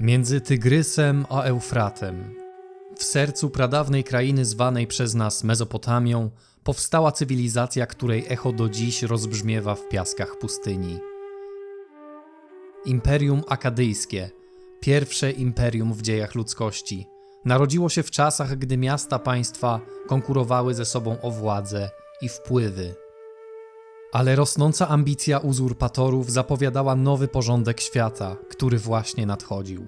Między Tygrysem a Eufratem, w sercu pradawnej krainy zwanej przez nas Mezopotamią, powstała cywilizacja, której echo do dziś rozbrzmiewa w piaskach pustyni. Imperium Akadyjskie, pierwsze imperium w dziejach ludzkości, narodziło się w czasach, gdy miasta państwa konkurowały ze sobą o władzę i wpływy. Ale rosnąca ambicja uzurpatorów zapowiadała nowy porządek świata, który właśnie nadchodził.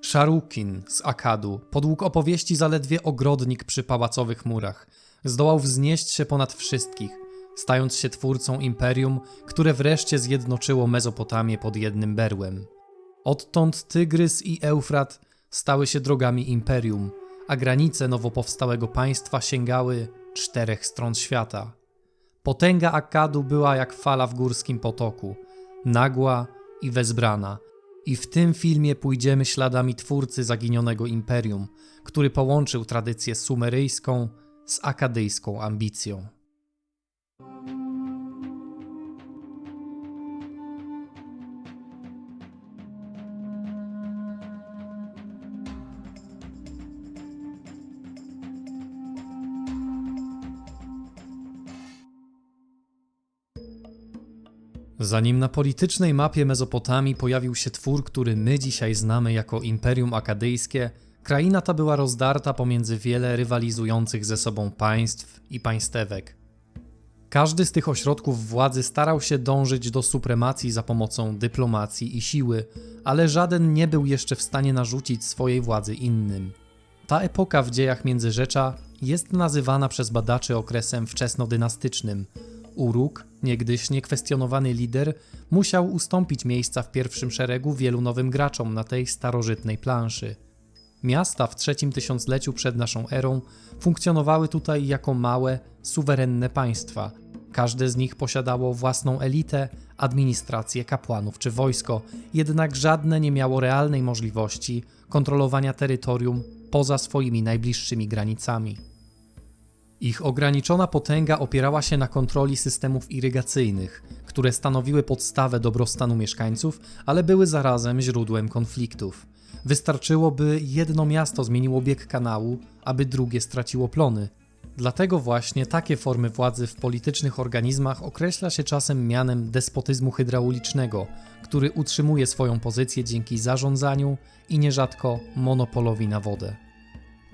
Szarukin z Akadu podług opowieści zaledwie ogrodnik przy pałacowych murach zdołał wznieść się ponad wszystkich, stając się twórcą imperium, które wreszcie zjednoczyło Mezopotamię pod jednym berłem. Odtąd Tygrys i Eufrat stały się drogami imperium, a granice nowo powstałego państwa sięgały czterech stron świata. Potęga Akkadu była jak fala w górskim potoku, nagła i wezbrana. I w tym filmie pójdziemy śladami twórcy zaginionego imperium, który połączył tradycję sumeryjską z akadyjską ambicją. Zanim na politycznej mapie Mezopotamii pojawił się twór, który my dzisiaj znamy jako Imperium Akadyjskie, kraina ta była rozdarta pomiędzy wiele rywalizujących ze sobą państw i państewek. Każdy z tych ośrodków władzy starał się dążyć do supremacji za pomocą dyplomacji i siły, ale żaden nie był jeszcze w stanie narzucić swojej władzy innym. Ta epoka w dziejach Międzyrzecza jest nazywana przez badaczy okresem wczesnodynastycznym. Uruk, niegdyś niekwestionowany lider, musiał ustąpić miejsca w pierwszym szeregu wielu nowym graczom na tej starożytnej planszy. Miasta w trzecim tysiącleciu przed naszą erą funkcjonowały tutaj jako małe, suwerenne państwa. Każde z nich posiadało własną elitę, administrację, kapłanów czy wojsko, jednak żadne nie miało realnej możliwości kontrolowania terytorium poza swoimi najbliższymi granicami. Ich ograniczona potęga opierała się na kontroli systemów irygacyjnych, które stanowiły podstawę dobrostanu mieszkańców, ale były zarazem źródłem konfliktów. Wystarczyło, by jedno miasto zmieniło bieg kanału, aby drugie straciło plony. Dlatego właśnie takie formy władzy w politycznych organizmach określa się czasem mianem despotyzmu hydraulicznego, który utrzymuje swoją pozycję dzięki zarządzaniu i nierzadko monopolowi na wodę.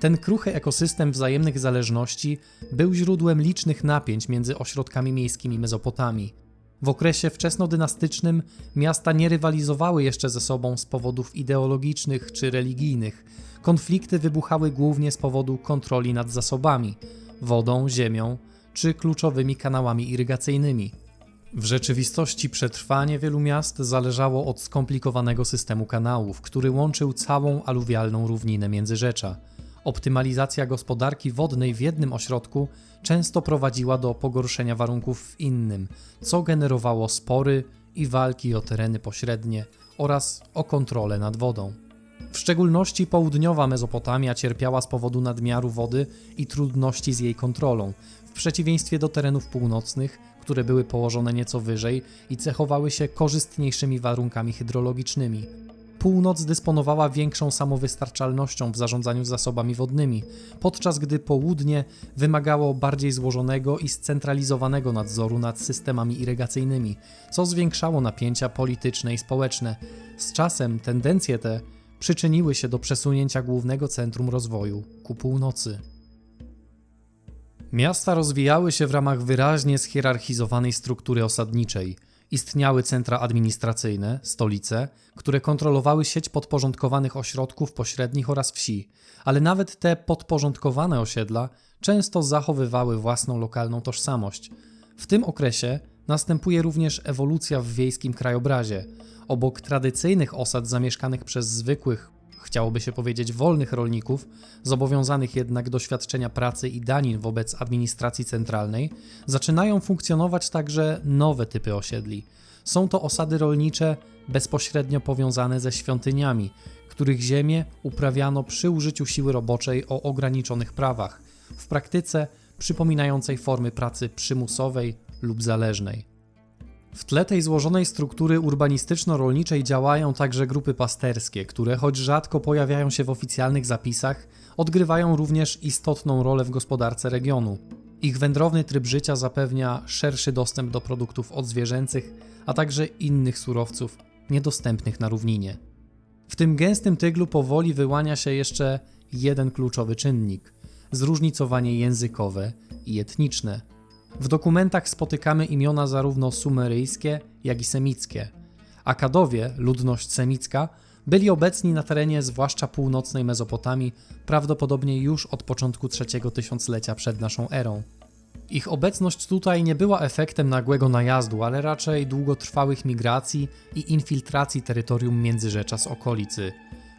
Ten kruchy ekosystem wzajemnych zależności był źródłem licznych napięć między ośrodkami miejskimi Mezopotamii. W okresie wczesnodynastycznym miasta nie rywalizowały jeszcze ze sobą z powodów ideologicznych czy religijnych. Konflikty wybuchały głównie z powodu kontroli nad zasobami wodą, ziemią czy kluczowymi kanałami irygacyjnymi. W rzeczywistości przetrwanie wielu miast zależało od skomplikowanego systemu kanałów, który łączył całą aluwialną równinę Międzyrzecza. Optymalizacja gospodarki wodnej w jednym ośrodku często prowadziła do pogorszenia warunków w innym, co generowało spory i walki o tereny pośrednie oraz o kontrolę nad wodą. W szczególności południowa Mezopotamia cierpiała z powodu nadmiaru wody i trudności z jej kontrolą, w przeciwieństwie do terenów północnych, które były położone nieco wyżej i cechowały się korzystniejszymi warunkami hydrologicznymi. Północ dysponowała większą samowystarczalnością w zarządzaniu zasobami wodnymi, podczas gdy południe wymagało bardziej złożonego i scentralizowanego nadzoru nad systemami irygacyjnymi, co zwiększało napięcia polityczne i społeczne. Z czasem tendencje te przyczyniły się do przesunięcia głównego centrum rozwoju ku północy. Miasta rozwijały się w ramach wyraźnie schierarchizowanej struktury osadniczej. Istniały centra administracyjne, stolice, które kontrolowały sieć podporządkowanych ośrodków pośrednich oraz wsi, ale nawet te podporządkowane osiedla często zachowywały własną lokalną tożsamość. W tym okresie następuje również ewolucja w wiejskim krajobrazie. Obok tradycyjnych osad zamieszkanych przez zwykłych, chciałoby się powiedzieć wolnych rolników, zobowiązanych jednak do świadczenia pracy i danin wobec administracji centralnej, zaczynają funkcjonować także nowe typy osiedli. Są to osady rolnicze bezpośrednio powiązane ze świątyniami, których ziemię uprawiano przy użyciu siły roboczej o ograniczonych prawach, w praktyce przypominającej formy pracy przymusowej lub zależnej. W tle tej złożonej struktury urbanistyczno-rolniczej działają także grupy pasterskie, które choć rzadko pojawiają się w oficjalnych zapisach, odgrywają również istotną rolę w gospodarce regionu. Ich wędrowny tryb życia zapewnia szerszy dostęp do produktów odzwierzęcych, a także innych surowców niedostępnych na równinie. W tym gęstym tyglu powoli wyłania się jeszcze jeden kluczowy czynnik zróżnicowanie językowe i etniczne. W dokumentach spotykamy imiona zarówno sumeryjskie, jak i semickie. Akadowie, ludność semicka, byli obecni na terenie zwłaszcza północnej Mezopotamii prawdopodobnie już od początku trzeciego tysiąclecia przed naszą erą. Ich obecność tutaj nie była efektem nagłego najazdu, ale raczej długotrwałych migracji i infiltracji terytorium Międzyrzecza z okolicy.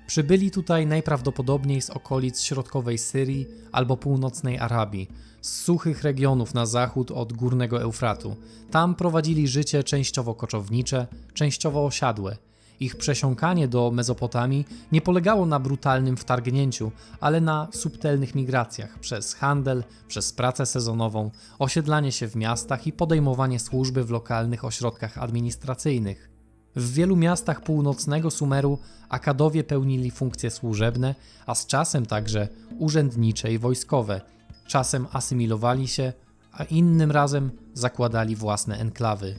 Przybyli tutaj najprawdopodobniej z okolic środkowej Syrii albo północnej Arabii, z suchych regionów na zachód od górnego Eufratu. Tam prowadzili życie częściowo koczownicze, częściowo osiadłe. Ich przesiąkanie do Mezopotamii nie polegało na brutalnym wtargnięciu, ale na subtelnych migracjach przez handel, przez pracę sezonową, osiedlanie się w miastach i podejmowanie służby w lokalnych ośrodkach administracyjnych. W wielu miastach północnego Sumeru akadowie pełnili funkcje służebne, a z czasem także urzędnicze i wojskowe. Czasem asymilowali się, a innym razem zakładali własne enklawy.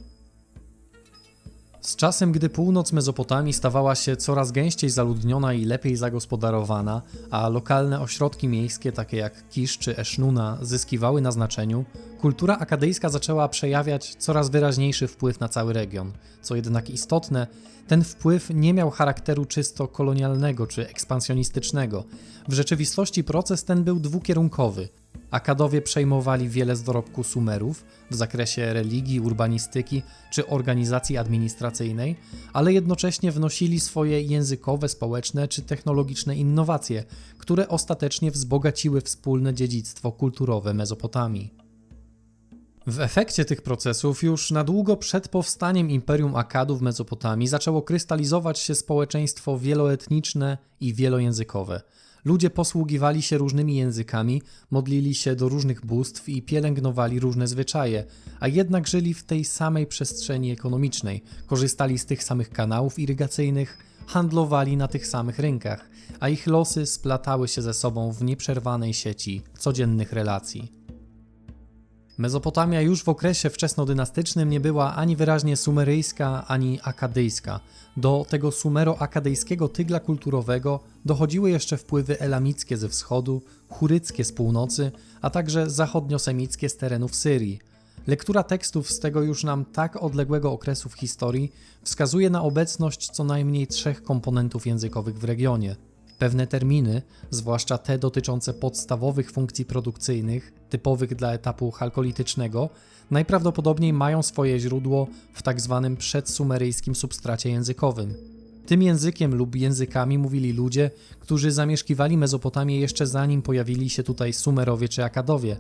Z czasem, gdy północ Mezopotamii stawała się coraz gęściej zaludniona i lepiej zagospodarowana, a lokalne ośrodki miejskie takie jak Kisz czy Esznuna zyskiwały na znaczeniu, kultura akadyjska zaczęła przejawiać coraz wyraźniejszy wpływ na cały region. Co jednak istotne, ten wpływ nie miał charakteru czysto kolonialnego czy ekspansjonistycznego. W rzeczywistości proces ten był dwukierunkowy – Akadowie przejmowali wiele z dorobku Sumerów w zakresie religii, urbanistyki czy organizacji administracyjnej, ale jednocześnie wnosili swoje językowe, społeczne czy technologiczne innowacje, które ostatecznie wzbogaciły wspólne dziedzictwo kulturowe Mezopotamii. W efekcie tych procesów już na długo przed powstaniem Imperium Akadów w Mezopotamii zaczęło krystalizować się społeczeństwo wieloetniczne i wielojęzykowe – Ludzie posługiwali się różnymi językami, modlili się do różnych bóstw i pielęgnowali różne zwyczaje, a jednak żyli w tej samej przestrzeni ekonomicznej, korzystali z tych samych kanałów irygacyjnych, handlowali na tych samych rynkach, a ich losy splatały się ze sobą w nieprzerwanej sieci codziennych relacji. Mezopotamia już w okresie wczesnodynastycznym nie była ani wyraźnie sumeryjska, ani akadyjska. Do tego sumero-akadyjskiego tygla kulturowego dochodziły jeszcze wpływy elamickie ze wschodu, churyckie z północy, a także zachodniosemickie z terenów Syrii. Lektura tekstów z tego już nam tak odległego okresu w historii wskazuje na obecność co najmniej trzech komponentów językowych w regionie – Pewne terminy, zwłaszcza te dotyczące podstawowych funkcji produkcyjnych, typowych dla etapu chalkolitycznego, najprawdopodobniej mają swoje źródło w tzw. Tak przedsumeryjskim substracie językowym. Tym językiem lub językami mówili ludzie, którzy zamieszkiwali Mezopotamię jeszcze zanim pojawili się tutaj Sumerowie czy Akadowie.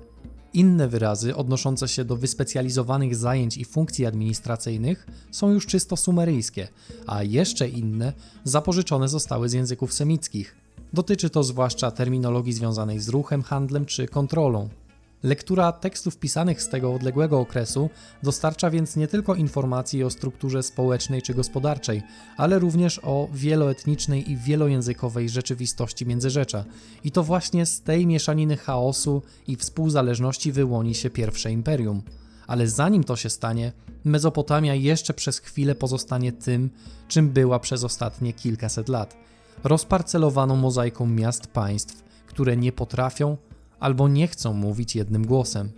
Inne wyrazy odnoszące się do wyspecjalizowanych zajęć i funkcji administracyjnych są już czysto sumeryjskie, a jeszcze inne zapożyczone zostały z języków semickich. Dotyczy to zwłaszcza terminologii związanej z ruchem, handlem czy kontrolą. Lektura tekstów pisanych z tego odległego okresu dostarcza więc nie tylko informacji o strukturze społecznej czy gospodarczej, ale również o wieloetnicznej i wielojęzykowej rzeczywistości Międzyrzecza. I to właśnie z tej mieszaniny chaosu i współzależności wyłoni się pierwsze imperium. Ale zanim to się stanie, Mezopotamia jeszcze przez chwilę pozostanie tym, czym była przez ostatnie kilkaset lat rozparcelowaną mozaiką miast państw, które nie potrafią albo nie chcą mówić jednym głosem.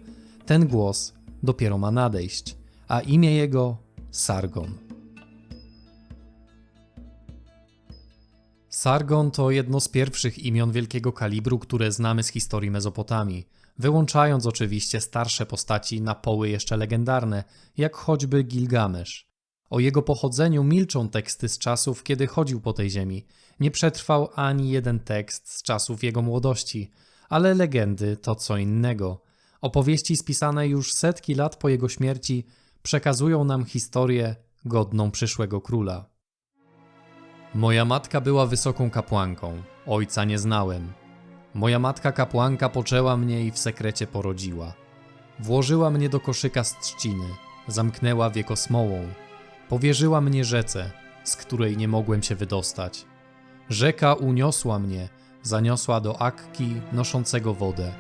Ten głos dopiero ma nadejść, a imię jego Sargon. Sargon to jedno z pierwszych imion wielkiego kalibru, które znamy z historii Mezopotamii, wyłączając oczywiście starsze postaci na poły jeszcze legendarne, jak choćby Gilgamesz. O jego pochodzeniu milczą teksty z czasów, kiedy chodził po tej ziemi. Nie przetrwał ani jeden tekst z czasów jego młodości – ale legendy to co innego. Opowieści spisane już setki lat po jego śmierci przekazują nam historię godną przyszłego króla. Moja matka była wysoką kapłanką, ojca nie znałem. Moja matka kapłanka poczęła mnie i w sekrecie porodziła. Włożyła mnie do koszyka z trzciny. zamknęła wieko smołą. Powierzyła mnie rzece, z której nie mogłem się wydostać. Rzeka uniosła mnie, zaniosła do Akki noszącego wodę.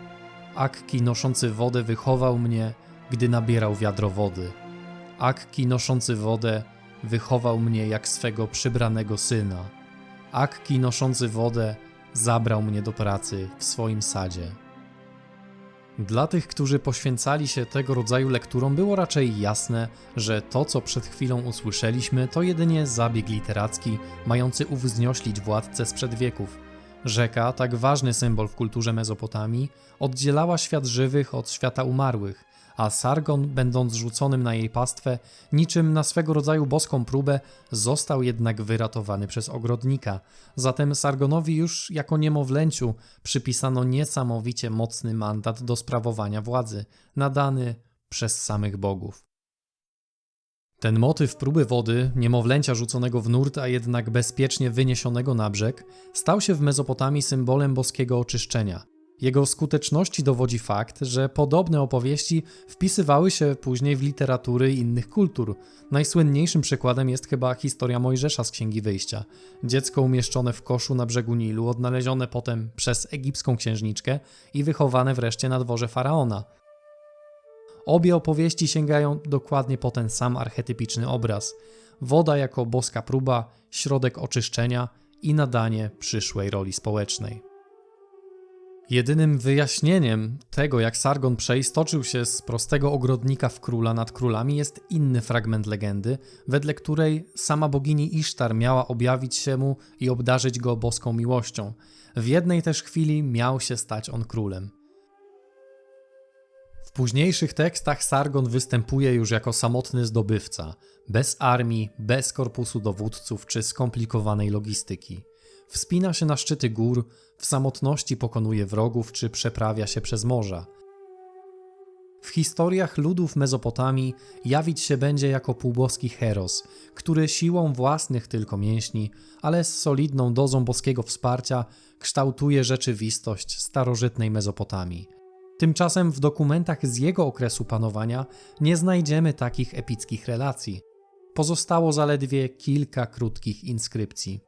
Akki noszący wodę wychował mnie, gdy nabierał wiadro wody. Akki noszący wodę wychował mnie jak swego przybranego syna. Akki noszący wodę zabrał mnie do pracy w swoim sadzie. Dla tych, którzy poświęcali się tego rodzaju lekturom, było raczej jasne, że to, co przed chwilą usłyszeliśmy, to jedynie zabieg literacki mający uwznioślić władcę sprzed wieków. Rzeka, tak ważny symbol w kulturze Mezopotamii, oddzielała świat żywych od świata umarłych, a Sargon, będąc rzuconym na jej pastwę, niczym na swego rodzaju boską próbę, został jednak wyratowany przez ogrodnika. Zatem Sargonowi już jako niemowlęciu przypisano niesamowicie mocny mandat do sprawowania władzy, nadany przez samych bogów. Ten motyw próby wody, niemowlęcia rzuconego w nurt, a jednak bezpiecznie wyniesionego na brzeg, stał się w Mezopotamii symbolem boskiego oczyszczenia. Jego skuteczności dowodzi fakt, że podobne opowieści wpisywały się później w literatury innych kultur. Najsłynniejszym przykładem jest chyba historia Mojżesza z Księgi Wyjścia. Dziecko umieszczone w koszu na brzegu Nilu, odnalezione potem przez egipską księżniczkę i wychowane wreszcie na dworze faraona. Obie opowieści sięgają dokładnie po ten sam archetypiczny obraz. Woda jako boska próba, środek oczyszczenia i nadanie przyszłej roli społecznej. Jedynym wyjaśnieniem tego, jak Sargon przeistoczył się z prostego ogrodnika w króla nad królami, jest inny fragment legendy, wedle której sama bogini Isztar miała objawić się mu i obdarzyć go boską miłością. W jednej też chwili miał się stać on królem. Późniejszych tekstach Sargon występuje już jako samotny zdobywca, bez armii, bez korpusu dowódców czy skomplikowanej logistyki. Wspina się na szczyty gór, w samotności pokonuje wrogów czy przeprawia się przez morza. W historiach ludów Mezopotamii jawić się będzie jako półboski Heros, który siłą własnych tylko mięśni, ale z solidną dozą boskiego wsparcia kształtuje rzeczywistość starożytnej Mezopotamii. Tymczasem w dokumentach z jego okresu panowania nie znajdziemy takich epickich relacji. Pozostało zaledwie kilka krótkich inskrypcji.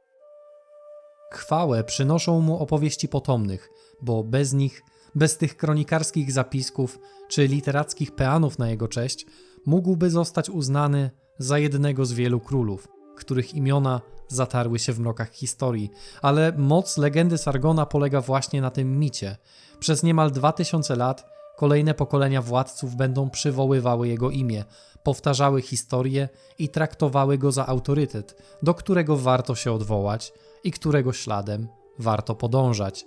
Chwałę przynoszą mu opowieści potomnych, bo bez nich, bez tych kronikarskich zapisków czy literackich peanów na jego cześć, mógłby zostać uznany za jednego z wielu królów, których imiona zatarły się w mrokach historii, ale moc legendy Sargona polega właśnie na tym micie. Przez niemal dwa tysiące lat kolejne pokolenia władców będą przywoływały jego imię, powtarzały historię i traktowały go za autorytet, do którego warto się odwołać i którego śladem warto podążać.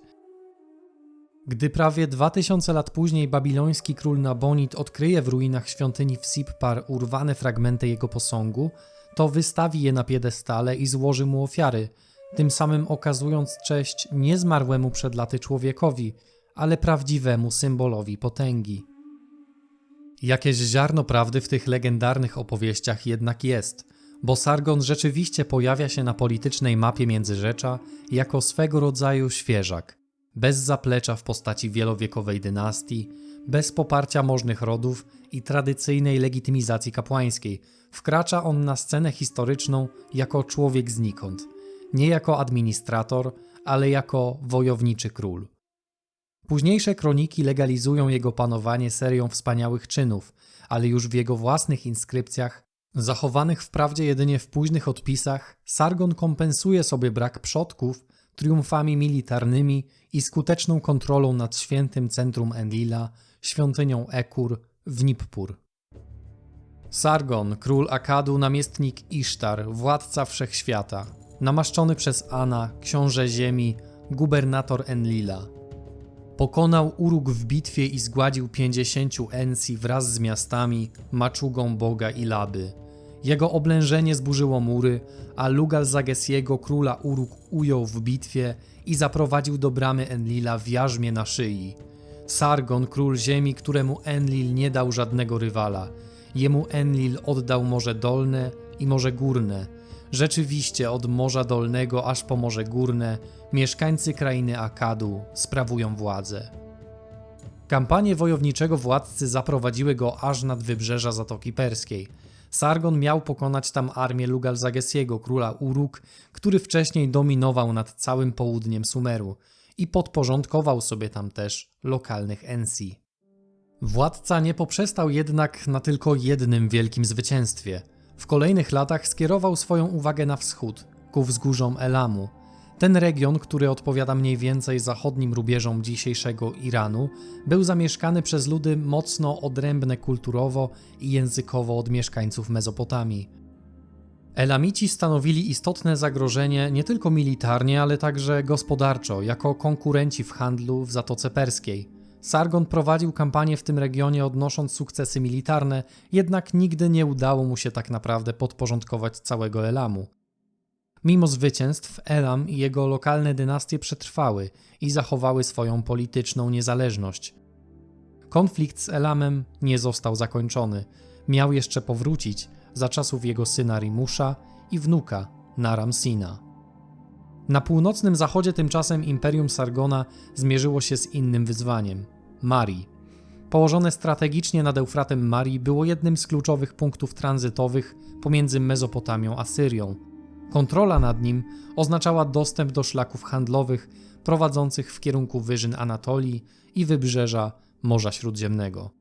Gdy prawie 2000 lat później babiloński król Nabonid odkryje w ruinach świątyni w Sippar urwane fragmenty jego posągu, to wystawi je na piedestale i złoży mu ofiary, tym samym okazując cześć nie zmarłemu przed laty człowiekowi, ale prawdziwemu symbolowi potęgi. Jakieś ziarno prawdy w tych legendarnych opowieściach jednak jest, bo Sargon rzeczywiście pojawia się na politycznej mapie Międzyrzecza jako swego rodzaju świeżak, bez zaplecza w postaci wielowiekowej dynastii, bez poparcia możnych rodów i tradycyjnej legitymizacji kapłańskiej. Wkracza on na scenę historyczną jako człowiek znikąd, nie jako administrator, ale jako wojowniczy król. Późniejsze kroniki legalizują jego panowanie serią wspaniałych czynów, ale już w jego własnych inskrypcjach, zachowanych wprawdzie jedynie w późnych odpisach, Sargon kompensuje sobie brak przodków triumfami militarnymi i skuteczną kontrolą nad świętym centrum Enlila, świątynią Ekur w Nippur. Sargon, król Akadu, namiestnik Isztar, władca wszechświata, namaszczony przez Ana, książę ziemi, gubernator Enlila – Pokonał Uruk w bitwie i zgładził pięćdziesięciu Ensi wraz z miastami, maczugą Boga i Laby. Jego oblężenie zburzyło mury, a Lugal Zagesiego króla Uruk ujął w bitwie i zaprowadził do bramy Enlila w jarzmie na szyi. Sargon, król ziemi, któremu Enlil nie dał żadnego rywala. Jemu Enlil oddał Morze Dolne i Morze Górne. Rzeczywiście od Morza Dolnego aż po Morze Górne mieszkańcy krainy Akadu sprawują władzę. Kampanie wojowniczego władcy zaprowadziły go aż nad wybrzeża Zatoki Perskiej. Sargon miał pokonać tam armię Lugal-Zagesiego, króla Uruk, który wcześniej dominował nad całym południem Sumeru i podporządkował sobie tam też lokalnych Ensi. Władca nie poprzestał jednak na tylko jednym wielkim zwycięstwie. W kolejnych latach skierował swoją uwagę na wschód, ku wzgórzom Elamu. Ten region, który odpowiada mniej więcej zachodnim rubieżom dzisiejszego Iranu, był zamieszkany przez ludy mocno odrębne kulturowo i językowo od mieszkańców Mezopotamii. Elamici stanowili istotne zagrożenie nie tylko militarnie, ale także gospodarczo, jako konkurenci w handlu w Zatoce Perskiej. Sargon prowadził kampanię w tym regionie, odnosząc sukcesy militarne, jednak nigdy nie udało mu się tak naprawdę podporządkować całego Elamu. Mimo zwycięstw, Elam i jego lokalne dynastie przetrwały i zachowały swoją polityczną niezależność. Konflikt z Elamem nie został zakończony. Miał jeszcze powrócić za czasów jego syna Rimusza i wnuka Naram-Sina. Na północnym zachodzie tymczasem Imperium Sargona zmierzyło się z innym wyzwaniem Marii. Położone strategicznie nad Eufratem Marii było jednym z kluczowych punktów tranzytowych pomiędzy Mezopotamią a Syrią. Kontrola nad nim oznaczała dostęp do szlaków handlowych prowadzących w kierunku wyżyn Anatolii i wybrzeża Morza Śródziemnego.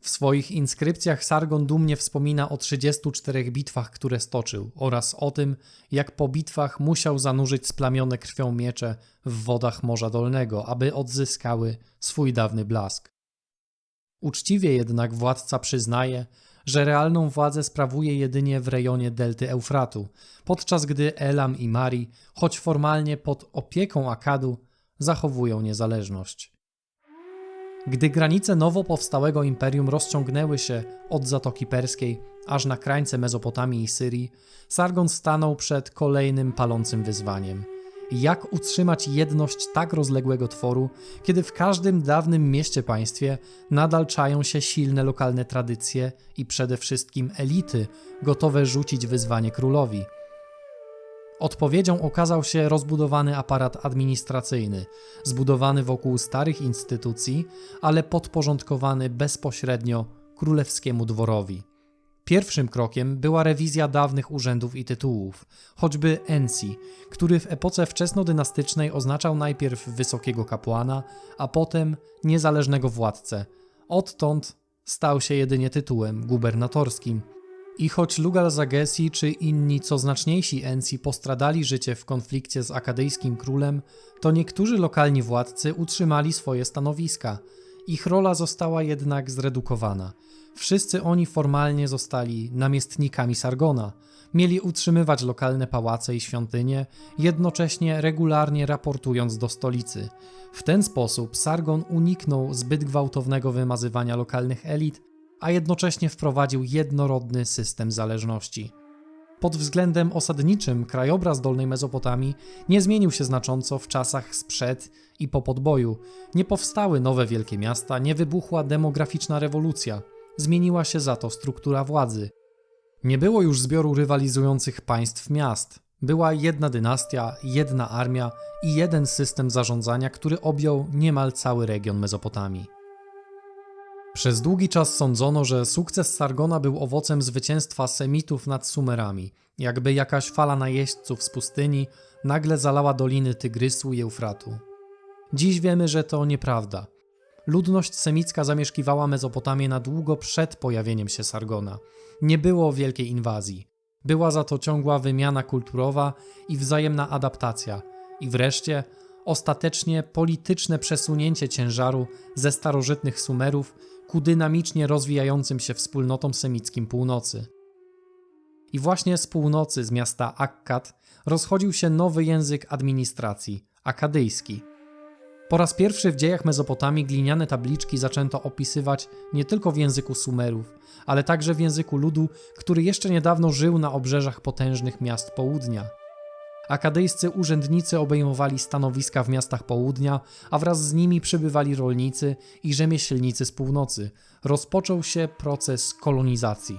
W swoich inskrypcjach Sargon dumnie wspomina o 34 bitwach, które stoczył, oraz o tym, jak po bitwach musiał zanurzyć splamione krwią miecze w wodach Morza Dolnego, aby odzyskały swój dawny blask. Uczciwie jednak władca przyznaje, że realną władzę sprawuje jedynie w rejonie delty Eufratu, podczas gdy Elam i Mari, choć formalnie pod opieką Akadu, zachowują niezależność. Gdy granice nowo powstałego imperium rozciągnęły się od Zatoki Perskiej aż na krańce Mezopotamii i Syrii, Sargon stanął przed kolejnym palącym wyzwaniem. Jak utrzymać jedność tak rozległego tworu, kiedy w każdym dawnym mieście-państwie nadal czają się silne lokalne tradycje i przede wszystkim elity gotowe rzucić wyzwanie królowi – Odpowiedzią okazał się rozbudowany aparat administracyjny, zbudowany wokół starych instytucji, ale podporządkowany bezpośrednio królewskiemu dworowi. Pierwszym krokiem była rewizja dawnych urzędów i tytułów, choćby Ensi, który w epoce wczesnodynastycznej oznaczał najpierw wysokiego kapłana, a potem niezależnego władcę. Odtąd stał się jedynie tytułem gubernatorskim, i choć Lugal Zagesi czy inni co znaczniejsi Ensi postradali życie w konflikcie z akadyjskim królem, to niektórzy lokalni władcy utrzymali swoje stanowiska. Ich rola została jednak zredukowana. Wszyscy oni formalnie zostali namiestnikami Sargona. Mieli utrzymywać lokalne pałace i świątynie, jednocześnie regularnie raportując do stolicy. W ten sposób Sargon uniknął zbyt gwałtownego wymazywania lokalnych elit a jednocześnie wprowadził jednorodny system zależności. Pod względem osadniczym krajobraz Dolnej Mezopotamii nie zmienił się znacząco w czasach sprzed i po podboju. Nie powstały nowe wielkie miasta, nie wybuchła demograficzna rewolucja. Zmieniła się za to struktura władzy. Nie było już zbioru rywalizujących państw miast. Była jedna dynastia, jedna armia i jeden system zarządzania, który objął niemal cały region Mezopotamii. Przez długi czas sądzono, że sukces Sargona był owocem zwycięstwa Semitów nad Sumerami, jakby jakaś fala najeźdźców z pustyni nagle zalała doliny Tygrysu i Eufratu. Dziś wiemy, że to nieprawda. Ludność semicka zamieszkiwała Mezopotamię na długo przed pojawieniem się Sargona. Nie było wielkiej inwazji. Była za to ciągła wymiana kulturowa i wzajemna adaptacja. I wreszcie ostatecznie polityczne przesunięcie ciężaru ze starożytnych Sumerów ku dynamicznie rozwijającym się wspólnotom semickim północy. I właśnie z północy, z miasta Akkad, rozchodził się nowy język administracji akadyjski. Po raz pierwszy w dziejach Mezopotamii gliniane tabliczki zaczęto opisywać nie tylko w języku Sumerów, ale także w języku ludu, który jeszcze niedawno żył na obrzeżach potężnych miast południa. Akadyjscy urzędnicy obejmowali stanowiska w miastach południa, a wraz z nimi przybywali rolnicy i rzemieślnicy z północy. Rozpoczął się proces kolonizacji.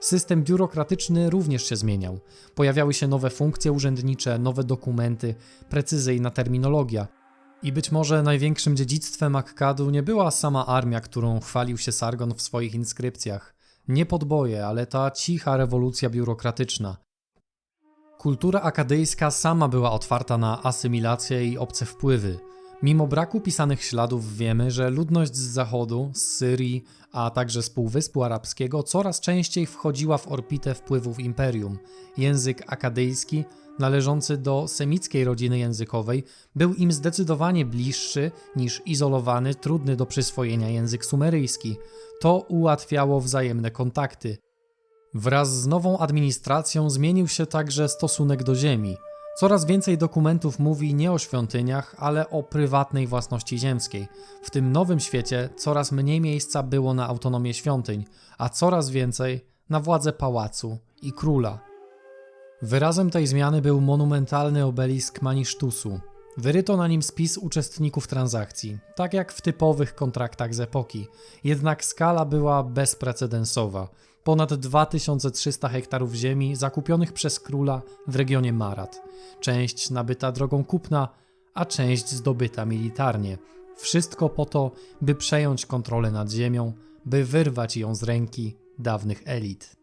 System biurokratyczny również się zmieniał. Pojawiały się nowe funkcje urzędnicze, nowe dokumenty, precyzyjna terminologia. I być może największym dziedzictwem Akkadu nie była sama armia, którą chwalił się Sargon w swoich inskrypcjach. Nie podboje, ale ta cicha rewolucja biurokratyczna. Kultura akadyjska sama była otwarta na asymilację i obce wpływy. Mimo braku pisanych śladów wiemy, że ludność z zachodu, z Syrii, a także z Półwyspu Arabskiego coraz częściej wchodziła w orbitę wpływów imperium. Język akadyjski, należący do semickiej rodziny językowej, był im zdecydowanie bliższy niż izolowany, trudny do przyswojenia język sumeryjski. To ułatwiało wzajemne kontakty. Wraz z nową administracją zmienił się także stosunek do ziemi. Coraz więcej dokumentów mówi nie o świątyniach, ale o prywatnej własności ziemskiej. W tym nowym świecie coraz mniej miejsca było na autonomię świątyń, a coraz więcej na władzę pałacu i króla. Wyrazem tej zmiany był monumentalny obelisk Manisztusu. Wyryto na nim spis uczestników transakcji, tak jak w typowych kontraktach z epoki. Jednak skala była bezprecedensowa. Ponad 2300 hektarów ziemi zakupionych przez króla w regionie Marat. Część nabyta drogą kupna, a część zdobyta militarnie. Wszystko po to, by przejąć kontrolę nad ziemią, by wyrwać ją z ręki dawnych elit.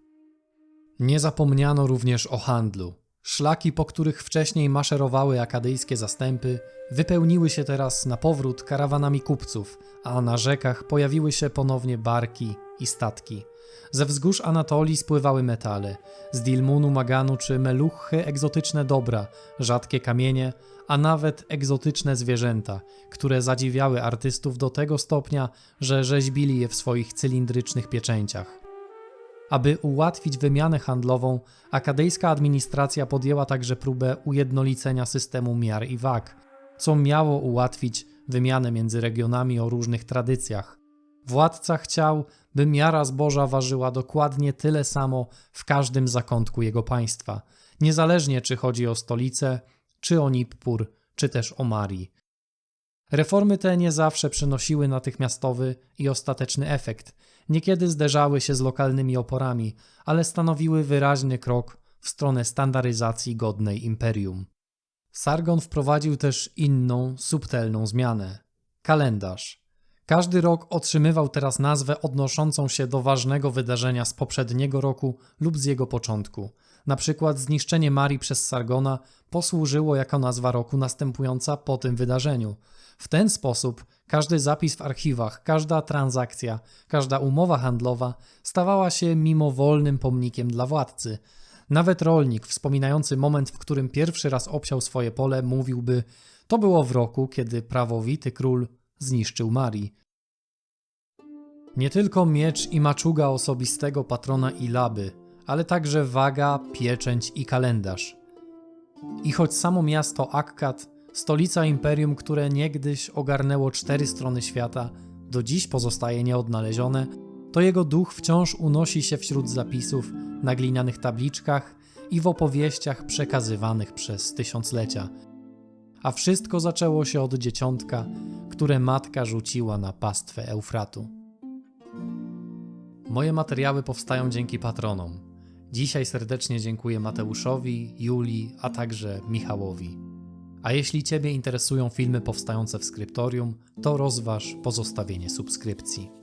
Nie zapomniano również o handlu. Szlaki, po których wcześniej maszerowały akadyjskie zastępy, wypełniły się teraz na powrót karawanami kupców, a na rzekach pojawiły się ponownie barki i statki. Ze wzgórz Anatolii spływały metale, z Dilmunu, Maganu czy Meluchy egzotyczne dobra, rzadkie kamienie, a nawet egzotyczne zwierzęta, które zadziwiały artystów do tego stopnia, że rzeźbili je w swoich cylindrycznych pieczęciach. Aby ułatwić wymianę handlową, akadyjska administracja podjęła także próbę ujednolicenia systemu miar i wag, co miało ułatwić wymianę między regionami o różnych tradycjach. Władca chciał, by miara zboża ważyła dokładnie tyle samo w każdym zakątku jego państwa, niezależnie czy chodzi o stolicę, czy o Nippur, czy też o Mari. Reformy te nie zawsze przynosiły natychmiastowy i ostateczny efekt, niekiedy zderzały się z lokalnymi oporami, ale stanowiły wyraźny krok w stronę standaryzacji godnej imperium. Sargon wprowadził też inną, subtelną zmianę kalendarz. Każdy rok otrzymywał teraz nazwę odnoszącą się do ważnego wydarzenia z poprzedniego roku lub z jego początku. Na przykład zniszczenie Marii przez Sargona posłużyło jako nazwa roku następująca po tym wydarzeniu. W ten sposób każdy zapis w archiwach, każda transakcja, każda umowa handlowa stawała się mimowolnym pomnikiem dla władcy. Nawet rolnik, wspominający moment, w którym pierwszy raz obsiał swoje pole, mówiłby: To było w roku, kiedy prawowity król zniszczył Marii. Nie tylko miecz i maczuga osobistego patrona Ilaby, ale także waga, pieczęć i kalendarz. I choć samo miasto Akkad, stolica imperium, które niegdyś ogarnęło cztery strony świata, do dziś pozostaje nieodnalezione, to jego duch wciąż unosi się wśród zapisów na glinianych tabliczkach i w opowieściach przekazywanych przez tysiąclecia. A wszystko zaczęło się od dzieciątka, które matka rzuciła na pastwę Eufratu. Moje materiały powstają dzięki patronom. Dzisiaj serdecznie dziękuję Mateuszowi, Julii, a także Michałowi. A jeśli Ciebie interesują filmy powstające w skryptorium, to rozważ pozostawienie subskrypcji.